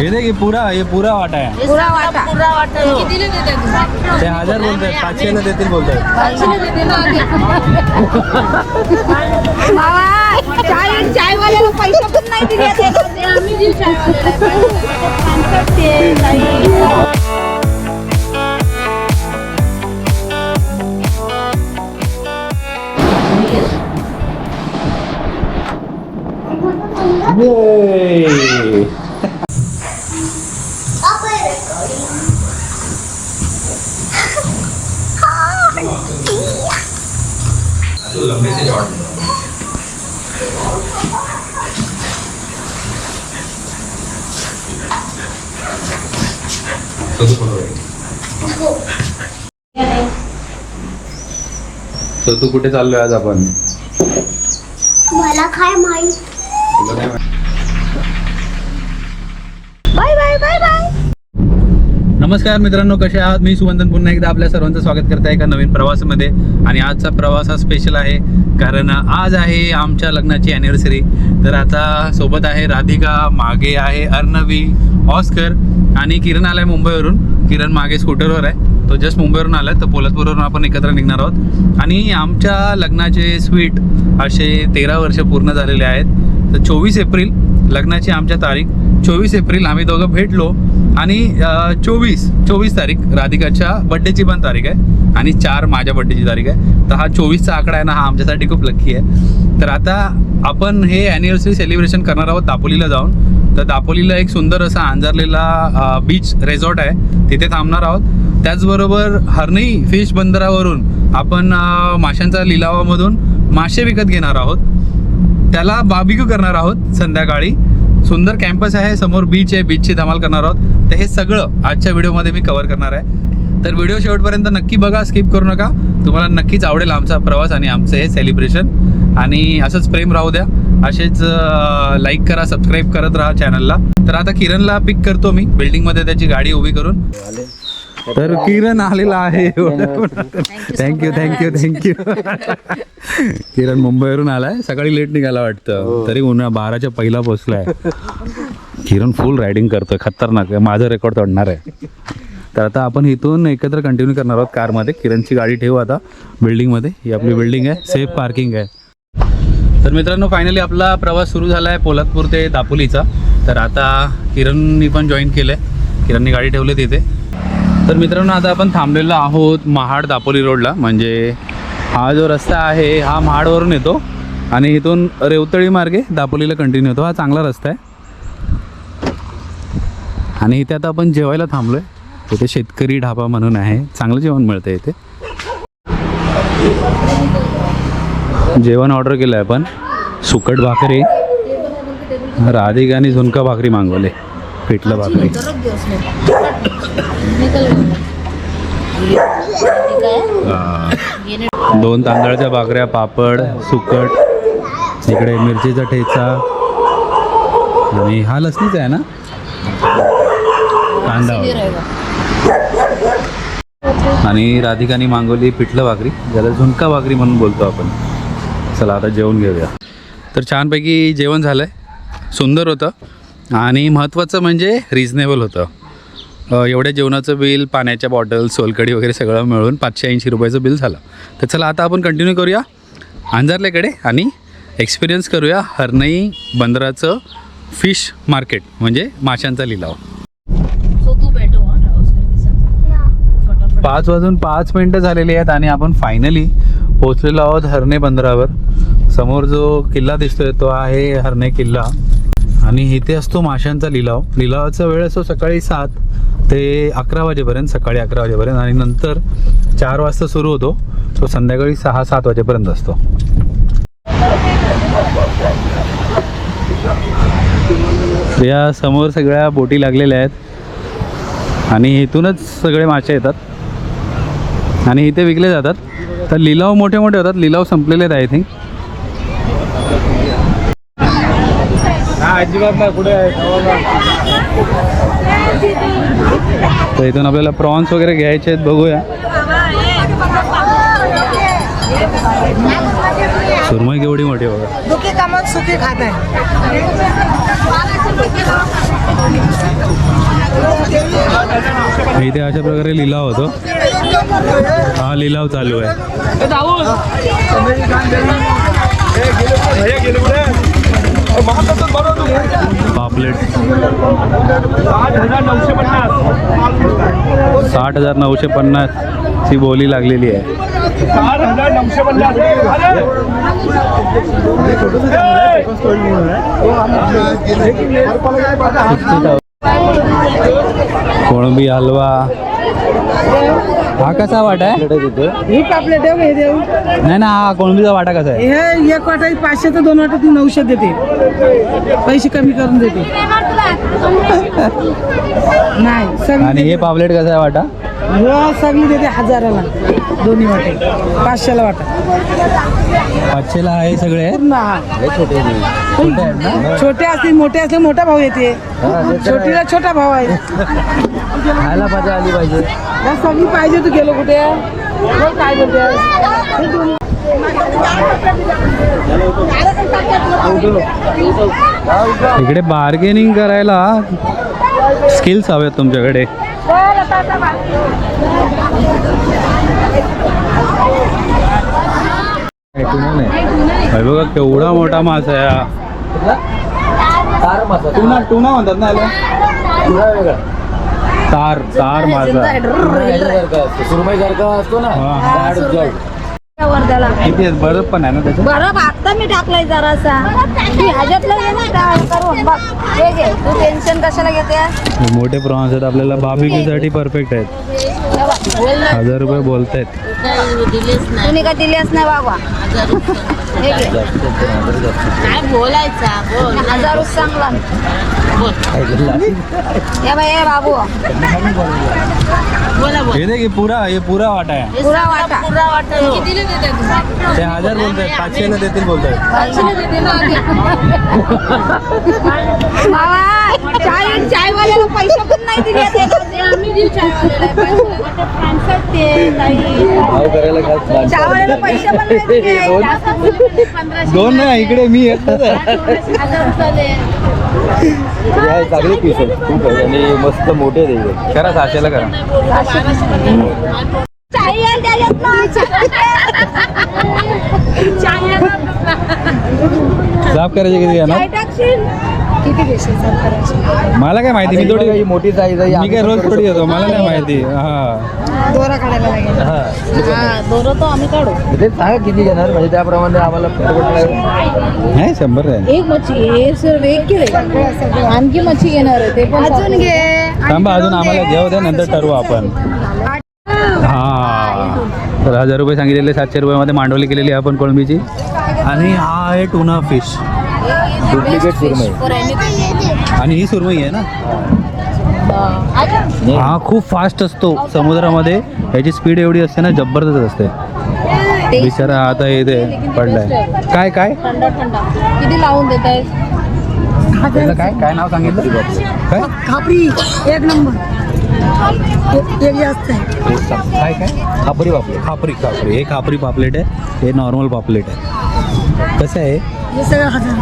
हे दे की पुरा हे। पुरा वाटा आहे पुरा वाटा पुरा वाटा ते हजार बोलतात पाचशेला देतील बोलतात बाबा चाय चायवाल्याला पैसे पण नाही दिले ते. आम्ही देऊ ताई. तर तू कुठे चाललोय आज आपण? मला काय माहीत? नमस्कार मित्रांनो कसे आहात? मी सुवंदन. पुन्हा एकदा आपल्या सर्वांचं स्वागत करत आहे एका नवीन प्रवासामध्ये. आणि आजचा प्रवास हा स्पेशल आहे कारण आज आहे आमच्या लग्नाची अॅनिव्हर्सरी तर आता सोबत आहे राधिका मागे आहे अर्णवी ऑस्कर आणि किरण आलाय मुंबईवरून. किरण मागे स्कूटरवर आहे. तो जस्ट मुंबईवरून आला तर पोलतपूरवरून आपण एकत्र निघणार आहोत. आणि आमच्या लग्नाचे स्वीट असे तेरा वर्ष पूर्ण झालेले आहेत. तर चोवीस एप्रिल लग्नाची आमच्या तारीख चोवीस एप्रिल. आम्ही दोघं भेटलो आणि चोवीस चोवीस तारीख. राधिकाच्या बड्डेची पण तारीख आहे आणि चार माझ्या बड्डेची तारीख आहे. तर हा चोवीसचा आकडा आहे ना हा आमच्यासाठी खूप लक्की आहे. तर आता आपण हे ॲनिव्हर्सरी सेलिब्रेशन करणार आहोत दापोलीला जाऊन. तर दापोलीला एक सुंदर असा अंजारलेला बीच रेझॉर्ट आहे. तिथे थांबणार आहोत. त्याचबरोबर हरणी फिश बंदरावरून आपण माशांचा लिलावामधून मासे विकत घेणार आहोत. त्याला बाबिक्यू करणार आहोत संध्याकाळी. सुंदर कॅम्पस आहे समोर बीच आहे बीचची धमाल करणार आहोत. तर हे सगळं आजच्या व्हिडिओमध्ये मी कव्हर करणार आहे. तर व्हिडिओ शेवटपर्यंत नक्की बघा स्किप करू नका. तुम्हाला नक्कीच आवडेल आमचा प्रवास आणि आमचं हे सेलिब्रेशन आणि असंच प्रेम राहू द्या. असेच लाईक करा सबस्क्राईब करत राहा चॅनलला तर आता किरणला पिक करतो मी. बिल्डिंगमध्ये त्याची गाडी उभी करून. तर किरण आलेला आहे. थँक्यू थँक्यू थँक्यू किरण मुंबईवरून आलाय. सकाळी लेट निघाला वाटतं. तरी उन्हा बाराच्या पहिला पोचलाय. किरण फुल रायडिंग करतोय. खतरनाक आहे. माझं रेकॉर्ड तोडणार आहे. तर आता आपण इथून एकत्र कंटिन्यू करणार आहोत कारमध्ये. किरणची गाडी ठेवू आता बिल्डिंगमध्ये ही आपली बिल्डिंग आहे. सेफ पार्किंग आहे. तर मित्रांनो फायनली आपला प्रवास सुरू झाला आहे पोलादपूर ते दापोलीचा. तर आता किरणनी पण जॉईन केलं आहे किरणनी गाडी ठेवली तिथे. तर मित्रांनो आता आपण थांबलेलो आहोत महाड दापोली रोडला. म्हणजे हा जो रस्ता आहे हा महाडवरून येतो आणि इथून रेवतळी मार्गे दापोलीला कंटिन्यू होतो. हा चांगला रस्ता आहे. आणि इथे आता आपण जेवायला थांबलो आहे इथे शेतकरी ढाबा म्हणून आहे. चांगलं जेवण मिळतं इथे. जेवण ऑर्डर केलं आहे आपण. सुकट भाकरी. राधिक आणि झुणका भाकरी मागवले. पिठलं भाकरी हा. दोन तांदळाच्या भाकऱ्या पापड सुकट इकडे मिरचीचा ठेचा. आणि हा लसणीच आहे ना? कांदा. आणि राधिकाने मागवली पिठलं भाकरी. ज्याला झुणका भाकरी म्हणून बोलतो आपण. चला आता जेवण घेऊया. तर छानपैकी जेवण झालं आहे सुंदर होतं. आणि महत्त्वाचं म्हणजे रिजनेबल होतं. एवढ्या जेवणाचं बिल पाण्याच्या बॉटल सोलकडी वगैरे सगळं मिळून पाचशे ऐंशी रुपयाचं बिल झालं. तर चला आता आपण कंटिन्यू करूया. अंजारलेकडे आणि एक्सपिरियन्स करूया हरनई बंदराचं फिश मार्केट म्हणजे माशांचा लिलाव. पाच वाजून पाच मिनटं झालेली आहेत आणि आपण फायनली पोहोचलेलो आहोत हरणे बंदरावर. समोर जो किल्ला दिसतोय तो आहे हरणे किल्ला. आणि इथे असतो माशांचा लिलाव. लिलावाचा वेळ असतो सकाळी सात ते अकरा वाजेपर्यंत सकाळी अकरा वाजेपर्यंत आणि नंतर चार वाजता सुरू होतो. तो संध्याकाळी सहा सात वाजेपर्यंत असतो. या समोर सगळ्या बोटी लागलेल्या आहेत आणि इथूनच सगळे मासे येतात. आणि इथे विकले जातात. तर लिलाव मोठे मोठे होतात. लिलाव संपलेले आहेत आय थिंक अजिबात नाही कुठे तर इथून आपल्याला प्रॉन्स वगैरे घ्यायचे आहेत बघूया. सुरमई केवढी मोठी बघा. दुखी कामात सुखी खात आहे. इथे अशा प्रकारे लिलाव होतो. हा लिलाव चालू आहे. पापलेट साठ हजार नऊशे पन्नास ची बोली लागलेली आहे. कोळंबी हलवा. हा कसा वाटा आहे? ही पापलेट आहे हे देऊ. नाही ना हा कोळंबीचा वाटा कसा आहे? हे एक वाटा पाचशे तर दोन वाटा ती नऊशे देते. पैसे कमी करून देते. नाही आणि हे पापलेट कसा आहे वाटा? सगळी देते हजाराला. दोन्ही वाटे. पाचशेला वाटा. पाचशेला आहे सगळे? हा. छोटे असतील मोठे असले मोठा भाव येते. छोटीला छोटा भाव आहे. खायला मजा आली पाहिजे. सगळी पाहिजे तू गेलो कुठे? बोल काय बोलते इकडे बार्गेनिंग करायला स्किल्स हवेत तुमच्याकडे. बघा. केवढा मोठा मासा आहे हा. टुना टुना म्हणतात ना याला? तार तार मासा. सुरमईसारखा असतो ना. हा. वर्ध्याला? बरं पण आहे ना त्याच्यात? बरं आता मी टाकलाय जरासा. ह्याच्यातलं घे ना डाळ करून बघ. हे घे तू टेन्शन कशाला घेते मोठे आहेत आपल्याला बार्बिक्यूसाठी परफेक्ट आहेत. हजार रुपये बोलतायत. तुम्ही का दिलेच नाही बाबा. हे घे. काय बोलायचा बोल. हजार रुपये चांगला. ये बाई हे बाबू. बोला बोल. हे दे की पुरा हे पुरा वाटा आहे. पुरा वाटा. पुरा वाटत किती ते हजार बोलतायत पाचशेला देतील बोलतायत. बाबा चाय चायवाल्याला पैसे पण नाही दिले ते. भाव करायला पैसे पण नाही दिले दोन नाही इकडे मी एकटाच आहे हे आहे, चांगले पीस आहेत खूप आहे. आणि मस्त मोठे आहेत एकदम. करा सहाशेला करा. चाय आहे त्याच्यात ना. साफ करायचे किती येणार टाकशील? किती घेशील मला काय माहिती मी थोडी मोठी साईज आहे मी काय रोज थोडी येतो मला नाही माहिती. हा. दोरा काढायला लागेल. हा. दोरं तो आम्ही काढू. ते सांगा किती घेणार म्हणजे त्याप्रमाणे आम्हाला. नाही शंभर आहे. एक मच्छी हे सर एक किलो आणखी मच्छी घेणार आहे ते पण अजून घे. थांबा अजून आम्हाला घेऊ द्या नंतर ठरवू आपण. हा. तर हजार रुपये सांगितलेले सातशे रुपयामध्ये मांडवली केलेली आहे आपण कोळंबीची. आणि हा आहे टुना फिश डुप्लिकेट सुरमई. आणि ही सुरमई आहे ना? हा. खूप फास्ट असतो. समुद्रामध्ये याची स्पीड एवढी असते ना जबरदस्त असते. बिचारा आता इथे पडलाय. काय काय? किती लावून देत आहे त्याचं काय? काय नाव सांगितलं? काय? खापरी. एक नंबर. एक- जास्त काय काय? खापरी वापरे खापरी खापरी. हे खापरी पापलेट आहे. हे नॉर्मल पापलेट आहे. कसं आहे? हे सगळं हजार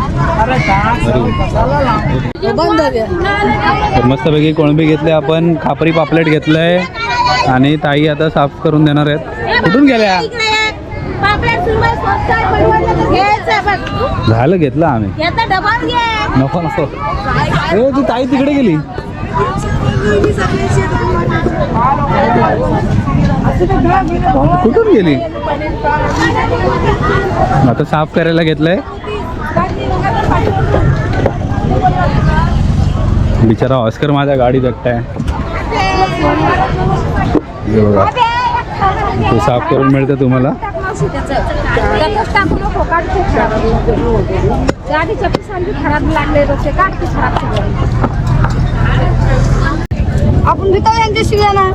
बंद तर मस्तपैकी कोळंबी घेतले आपण खापरी पापलेट घेतलंय आणि ताई आता साफ करून देणार आहेत. कुठून गेल्या? झालं घेतलं आम्ही. नको नको. ए तू ताई तिकडे गेली. कुठून गेली? आता साफ करायला घेतलंय. बिचारा ऑस्कर माझ्या गाडी जगताय ते साफ करून मिळतं तुम्हाला. आपण घेतो यांच्या शिव्याना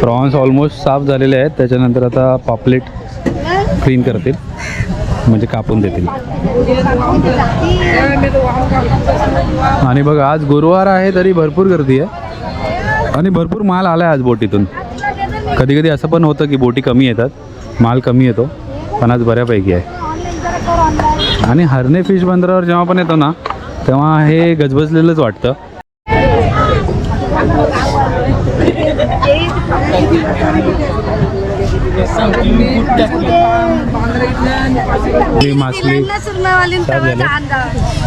प्रॉन्स ऑलमोस्ट साफ झालेले आहेत. त्याच्यानंतर आता पापलेट क्लीन करतील म्हणजे कापून देतील. आणि बघा आज गुरुवार आहे तरी भरपूर गर्दी आहे. आणि भरपूर माल आला आहे आज बोटीतून. कधी कधी असं पण होतं की बोटी कमी येतात माल कमी येतो पण आज बऱ्यापैकी आहे. आणि हरणे फिश बंदरावर जेव्हा पण येतो ना तेव्हा हे गजबजलेलंच वाटतं.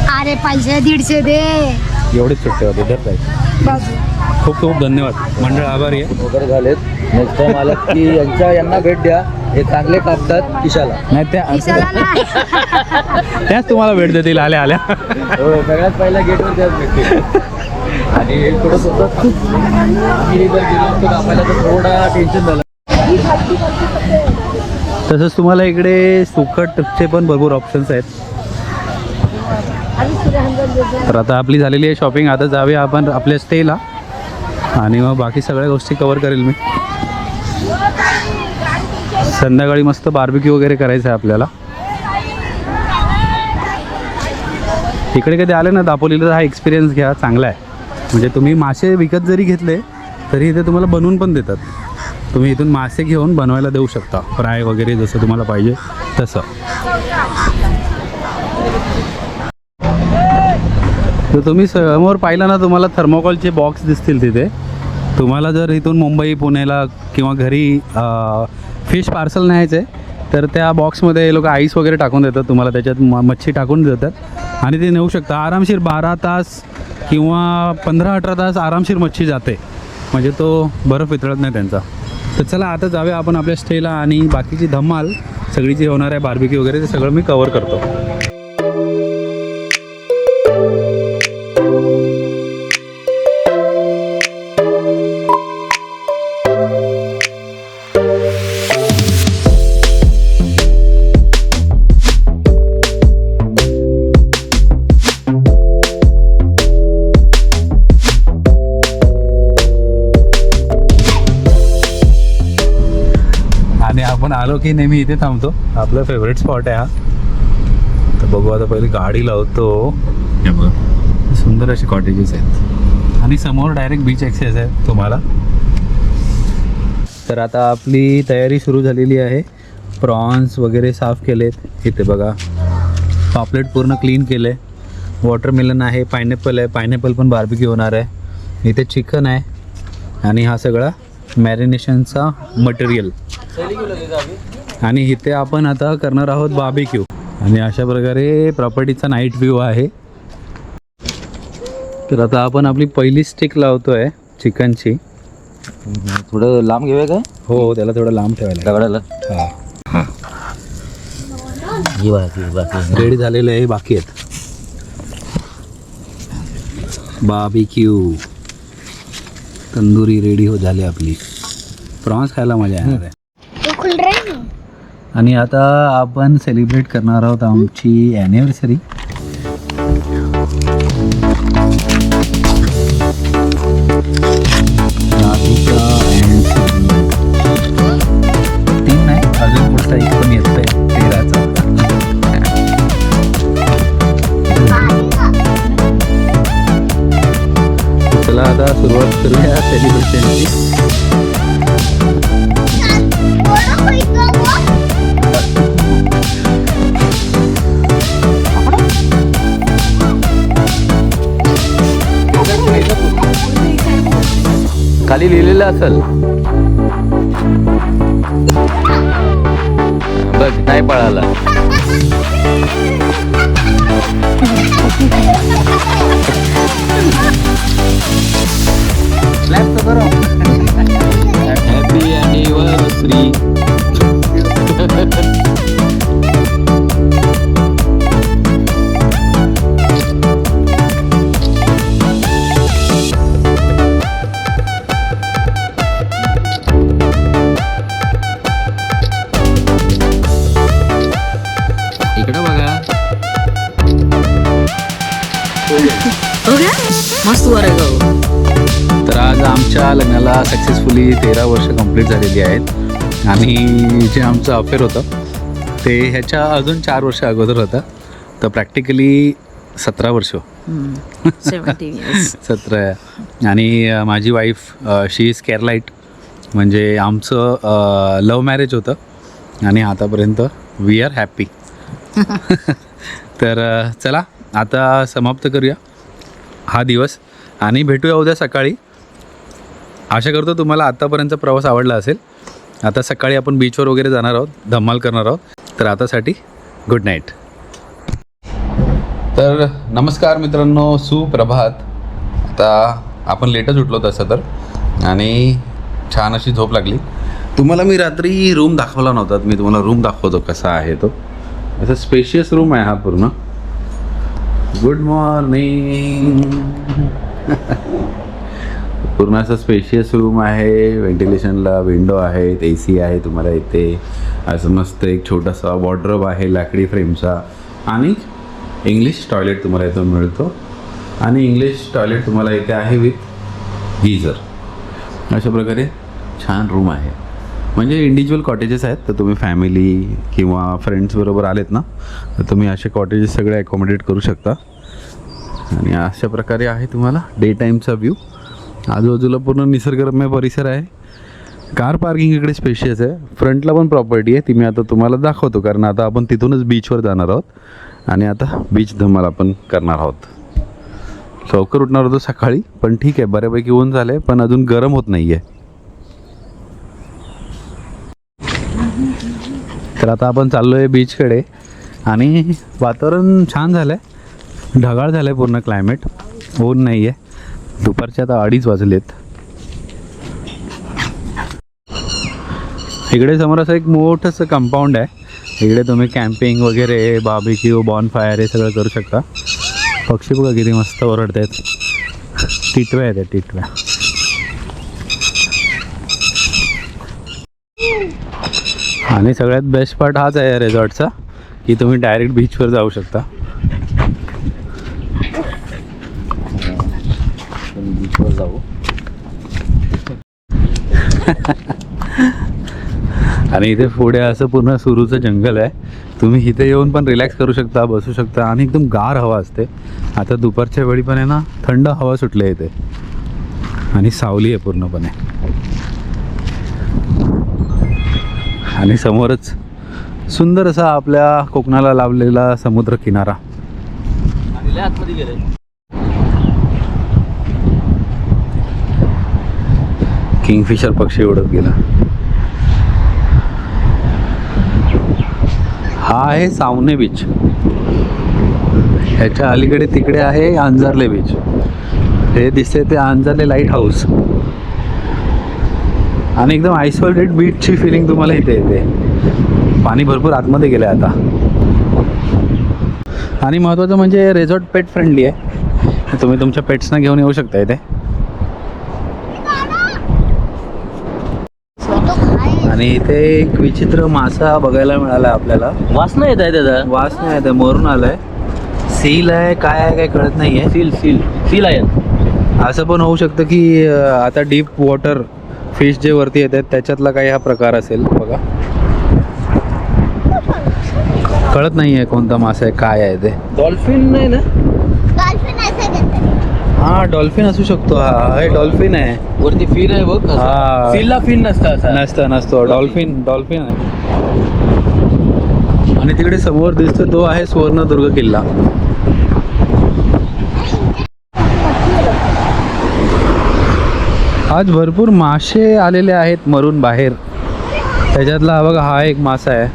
अरे पैसे दीडशे दे. एवढेच सुट्टे होते धर ताई. खूप खूप धन्यवाद. मंडळ आभारी आहे. वगैरे झालेत. नेक्स्ट टाइम आला की यांच्या यांना भेट द्या. हे चांगले कापतात किशाला नाही त्या. त्याच तुम्हाला भेट देतील आल्या आल्या. हो सगळ्यात पहिल्या गेटवर त्याच भेटतील. आणि हे थोडंसं होतं जर गेलो असतो कापायला तर थोडा टेन्शन झालं. तसंच तुम्हाला इकडे सुकटचे पण भरपूर ऑप्शन्स आहेत. तर आता आपली झालेली आहे शॉपिंग आता जाऊया आपण आपल्या स्टेला आणि मग बाकी सगळ्या गोष्टी कवर करेल मी. संध्याकाळी मस्त बार्बिक्यू वगैरे करायचं आहे आपल्याला. इकडे कधी आले ना दापोलीला हा एक्सपिरियन्स घ्या चांगला आहे. म्हणजे तुम्ही मासे विकत जरी घेतले तरी इथे तुम्हाला बनवून पण देतात. तुम्ही इथून मासे घेऊन बनवायला देऊ शकता. फ्राय वगैरे जसं तुम्हाला पाहिजे तसं. तर तुम्ही समोर पाहिलं ना तुम्हाला थर्मोकॉलचे बॉक्स दिसतील तिथे. तुम्हाला जर इथून मुंबई पुण्याला किंवा घरी फिश पार्सल न्यायचं आहे तर त्या बॉक्समध्ये हे लोक आईस वगैरे टाकून देतात तुम्हाला त्याच्यात म मच्छी टाकून देतात. आणि ते नेऊ शकता. आरामशीर बारा तास किंवा पंधरा अठरा तास आरामशीर मच्छी जाते. म्हणजे तो बर्फ वितळत नाही त्यांचा. तर चला आता जाऊया आपण आपल्या स्टेला आणि बाकीची धमाल सगळी जी होणार आहे बार्बिकी वगैरे ते सगळं मी कवर करतो. आपण आलो की नेहमी इथे थांबतो. आपला फेवरेट स्पॉट आहे हा. तर बघू आता पहिले गाडी लावतो. बघा. सुंदर असे कॉटेजेस आहेत. आणि समोर डायरेक्ट बीच ॲक्सेस आहे तुम्हाला. तर आता आपली तयारी सुरू झालेली आहे. प्रॉन्स वगैरे साफ केलेत. इथे बघा. पापलेट पूर्ण क्लीन केलं आहे वॉटरमेलन आहे पायनॅपल आहे. पायनॅपल पण बार्बिक्यू होणार आहे. इथे चिकन आहे. आणि हा सगळा मॅरिनेशनचा मटेरियल. आणि इथे आपण आता करणार आहोत बार्बिक्यू आणि अशा प्रकारे प्रॉपर्टीचा नाईट व्ह्यू आहे. तर आता आपण आपली पहिली स्टिक लावतोय चिकनची थोडं लांब घेऊया काय? हो त्याला थोडं लांब ठेवायला. दगडाला हा. ही. रेडी झालेले आहे बाकी आहेत. बार्बिक्यू तंदुरी रेडी हो झाली आपली. प्रॉन्स खायला मजा येणार आहे. तो खुल रही है? आणि आता आपण सेलिब्रेट करणार आहोत आमची ॲनिव्हर्सरी दिलं लिहिलेलं असेल. बघ नाही पळाला. आमच्या लग्नाला सक्सेसफुली तेरा वर्ष कंप्लीट झालेली आहेत. आणि जे आमचं अफेअर होतं ते ह्याच्या अजून चार वर्ष अगोदर होतं. तर प्रॅक्टिकली सतरा वर्ष. हम्म. 17 years. सतरा. आणि माझी वाईफ शी इज केअरलाईट म्हणजे आमचं लव मॅरेज होतं. आणि आतापर्यंत वी आर हॅपी तर चला आता समाप्त करूया. हा दिवस. आणि भेटूया उद्या सकाळी. आशा करतो तुम्हाला आत्तापर्यंत प्रवास आवडला असेल. आता सकाळी आपण बीचवर वगैरे जाणार आहोत धमाल करणार आहोत. तर आतासाठी गुड नाईट तर नमस्कार मित्रांनो सुप्रभात. आता आपण लेटच उठलो तसं तर आणि छान अशी झोप लागली. तुम्हाला मी रात्री रूम दाखवला नव्हता मी तुम्हाला रूम दाखवतो कसा आहे तो. असं स्पेशियस रूम आहे हा पूर्ण. गुड मॉर्निंग पूर्ण असं स्पेशियस रूम आहे. व्हेंटिलेशनला विंडो आहेत ए सी आहे तुम्हाला इथे. असं मस्त एक छोटासा वॉर्ड्रॉप आहे लाकडी फ्रेमचा. आणि इंग्लिश टॉयलेट तुम्हाला इथून मिळतो. आणि इंग्लिश टॉयलेट तुम्हाला इथे आहे विथ गीझर अशा प्रकारे छान रूम आहे. म्हणजे इंडिव्हिज्युअल कॉटेजेस आहेत तर तुम्ही फॅमिली किंवा फ्रेंड्सबरोबर आलेत ना तर तुम्ही असे कॉटेजेस सगळे अकोमोडेट करू शकता. आणि अशा प्रकारे आहे तुम्हाला डे टाईमचा व्ह्यू आजूबाजूला पूर्ण निसर्गरम्य परिसर आहे. कार पार्किंग इकडे स्पेशियस आहे. फ्रंटला पण प्रॉपर्टी आहे. ती मी आता तुम्हाला दाखवतो. कारण आता आपण तिथूनच बीचवर जाणार आहोत. आणि आता बीच धमाल आपण करणार आहोत. लवकर उठणार होतो सकाळी. पण ठीक आहे. बऱ्यापैकी ऊन झालं आहे पण अजून गरम होत नाही आहे तर आता आपण चाललो आहे बीचकडे आणि वातावरण छान झालं आहे ढगाळ झालं आहे पूर्ण क्लायमेट ऊन नाही आहे दुपारचे आता अडीच वाजलेत. इकडे समोर असं एक मोठंसं कंपाऊंड आहे. इकडे तुम्ही कॅम्पिंग वगैरे बाबिक्यू बॉन फायर हे सगळं करू शकता. पक्षी बघा किती मस्त ओरडत आहेत टिटव्या आहेत त्या टिटव्या. आणि सगळ्यात बेस्ट पार्ट हाच आहे रिसॉर्टचा की तुम्ही डायरेक्ट बीचवर जाऊ शकता. बीचवर जाऊ. आणि इथे पुढे असं पूर्ण सुरूचं जंगल आहे. तुम्ही इथे येऊन पण रिलॅक्स करू शकता बसू शकता आणि एकदम गार हवा असते. आता दुपारच्या वेळी पण आहे ना थंड हवा सुटली इथे. आणि सावली आहे पूर्णपणे. आणि समोरच सुंदर असा आपल्या कोकणाला लाभलेला समुद्र किनारा आणि लय आतमध्ये गेले किंगफिशर पक्षी उडत गेला. हा आहे सावने बीच ह्याच्या अलीकडे तिकडे आहे अंजारले बीच हे दिसते ते अंजारले लाइट हाऊस आणि एकदम आयसोलेटेड बीचची फिलिंग तुम्हाला इथे येते. पाणी भरपूर आतमध्ये गेलं आहे आता. आणि महत्त्वाचं म्हणजे रेझॉर्ट पेट फ्रेंडली आहे. तुम्ही तुमच्या पेट्सना घेऊन येऊ शकता इथे. आणि इथे एक विचित्र मासा बघायला मिळाला आपल्याला. वासना येत आहे त्याचा. वास नाही आहे मोरून आलाय. सील आहे काय आहे काय कळत नाहीये. सील सील सील आहे. असं पण होऊ शकतं की अं, आता डीप वॉटर फिश जे वरती येतात त्याच्यातला काही हा प्रकार असेल बघा. कळत नाहीये कोणता मासा आहे काय आहे ते. डॉल्फिन नाही ना? हा डॉल्फिन असू शकतो हा. हे डॉल्फिन आहे. वरती फिन आहे बघ हा. सीलला फिन नसतं असं. नसतं नसतो. डॉल्फिन डॉल्फिन आहे. आणि तिकडे समोर दिसतो तो आहे सुवर्णदुर्ग किल्ला. आज भरपूर मासे आलेले आहेत मरून बाहेर. त्याच्यातला हा बघा हा एक मासा आहे.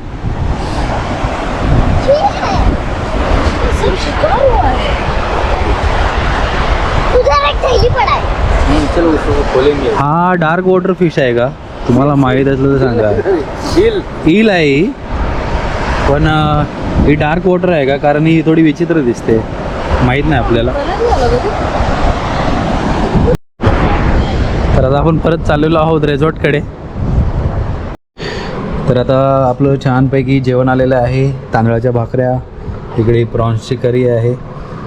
हम्म, चलो उसको खोलेंगे हा डार्क वॉटर फिश आहे का? तुम्हाला माहीत असलं तर सांगा. ईल आहे पण ही डार्क वॉटर आहे का? कारण ही थोडी विचित्र दिसते. माहीत नाही आपल्याला. तर आता आपण परत चाललेलो आहोत रेझॉर्टकडे तर आता आपलं छानपैकी जेवण आलेलं आहे. तांदळाच्या भाकऱ्या इकडे प्रॉन्सची करी आहे.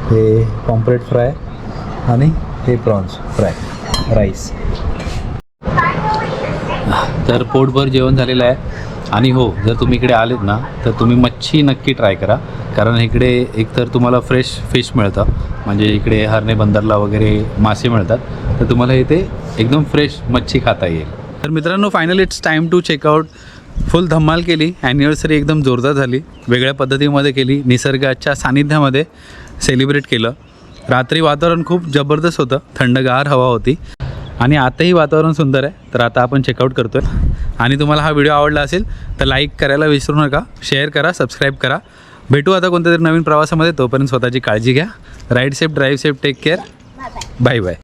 हे पॉम्प्रेट फ्राय आणि हे प्रॉन्स फ्राय राईस. तर पोटभर जेवण झालेलं आहे. आणि हो जर तुम्ही इकडे आलेत ना तर तुम्ही मच्छी नक्की ट्राय करा. कारण इकडे एकतर तुम्हाला फ्रेश फिश मिळतं. म्हणजे इकडे हरणे बंदरला वगैरे मासे मिळतात. तर तुम्हाला इथे एकदम फ्रेश मच्छी खाता येईल. तर मित्रांनो finally it's time to check out full धम्माल केली. ॲनिव्हर्सरी एकदम जोरदार झाली. वेगळ्या पद्धतीमध्ये केली. निसर्गाच्या सानिध्यामध्ये सेलिब्रेट केलं. रात्री वातावरण खूप जबरदस्त होतं. थंडगार हवा होती. आणि आताही वातावरण सुंदर आहे. तर आता आपण चेकआउट करतो आणि तुम्हाला हा व्हिडिओ आवडला असेल तर लाईक करायला विसरू नका. शेअर करा सबस्क्राईब करा. भेटू आता कोणत्या तरी नवीन प्रवासामध्ये. तोपर्यंत स्वतःची काळजी घ्या. Ride safe drive safe take care bye bye